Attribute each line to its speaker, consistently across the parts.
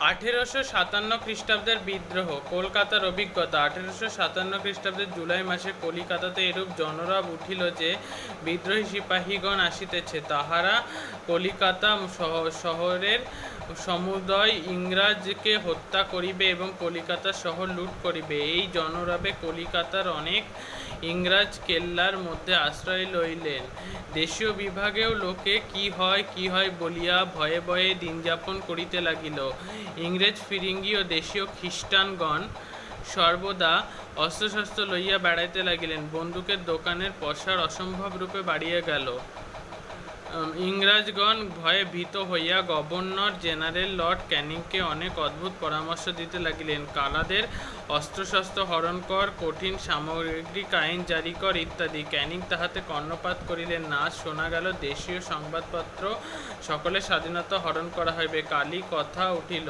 Speaker 1: আঠেরোশো সাতান্ন খ্রিস্টাব্দের বিদ্রোহ, কলকাতার অভিজ্ঞতা। আঠেরোশো সাতান্ন খ্রিস্টাব্দের জুলাই মাসে কলিকাতাতে এরূপ জনরব উঠিল যে, বিদ্রোহী সিপাহীগণ আসিতেছে। তাহারা কলিকাতা শহরের সমুদয় ইংরাজকে হত্যা করিবে এবং কলিকাতা শহর লুট করিবে। এই জনরবে কলিকাতার অনেক ইংরাজ কেল্লার মধ্যে আশ্রয় লইলেন। দেশীয় বিভাগেও লোকে কি হয় কি হয় বলিয়া ভয়ে ভয়ে দিনযাপন করিতে লাগিল। ইংরেজ ফিরিঙ্গি ও দেশীয় খ্রিস্টানগণ সর্বদা অস্ত্রশস্ত্র লইয়া বেড়াইতে লাগিলেন। বন্দুকের দোকানের পসার অসম্ভব রূপে বাড়িয়া গেল। ইংরাজগণ ভয়ে ভীত হইয়া গভর্নর জেনারেল লর্ড ক্যানিংকে অনেক অদ্ভুত পরামর্শ দিতে লাগিলেন। কালাদের অস্ত্রশস্ত্র হরণ কর, কঠিন সামগ্রিক আইন জারি কর ইত্যাদি। ক্যানিং তাহাতে কর্ণপাত করিলেন না। শোনা গেল, দেশীয় সংবাদপত্র সকলের স্বাধীনতা হরণ করা হইবে। কালি কথা উঠিল,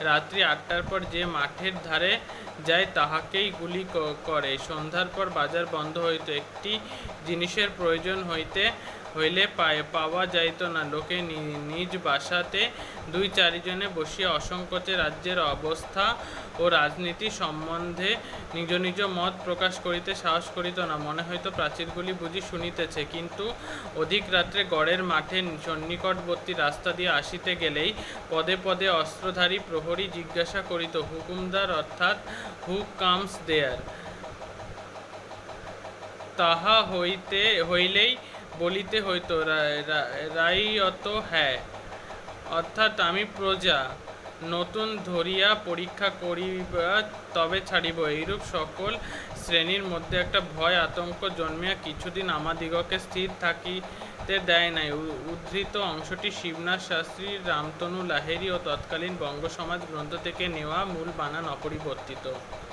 Speaker 1: রাত্রি আটটার পর যে মাঠের ধারে যায় তাহাকেই গুলি করে। সন্ধ্যার পর বাজার বন্ধ হইত। একটি জিনিসের প্রয়োজন হইতে হইলে পাওয়া যাইত না। লোকে নিজ বাসাতে দুই চারিজনে বসিয়া অসংকোচে রাজ্যের অবস্থা ও রাজনীতি সম্বন্ধে নিজ নিজ মত প্রকাশ করিতে সাহস করিত না। মনে হইতো প্রাচীরগুলি বুঝি শুনিতেছে, কিন্তু অধিক রাত্রে গড়ের মাঠে সন্নিকটবর্তী রাস্তা দিয়ে আসিতে গেলেই পদে পদে অস্ত্রধারী প্রহরী জিজ্ঞাসা করিত, হুকুমদার অর্থাৎ হু কামস দেয়ার তাহা হইতে, হইলেই বলিতে হইত রাইয়ত হ্যাঁ অর্থাৎ আমি প্রজা, নতুন ধরিয়া পরীক্ষা করিবা, তবে ছাড়িব। এইরূপ সকল শ্রেণির মধ্যে একটা ভয়, আতঙ্ক জন্মিয়া কিছুদিন আমাদিগকে স্থির থাকিতে দেয় নাই। উদ্ধৃত অংশটি শিবনাথ শাস্ত্রী, রামতনু লাহেরি ও তৎকালীন বঙ্গ সমাজ গ্রন্থ থেকে নেওয়া মূল বানান অপরিবর্তিত।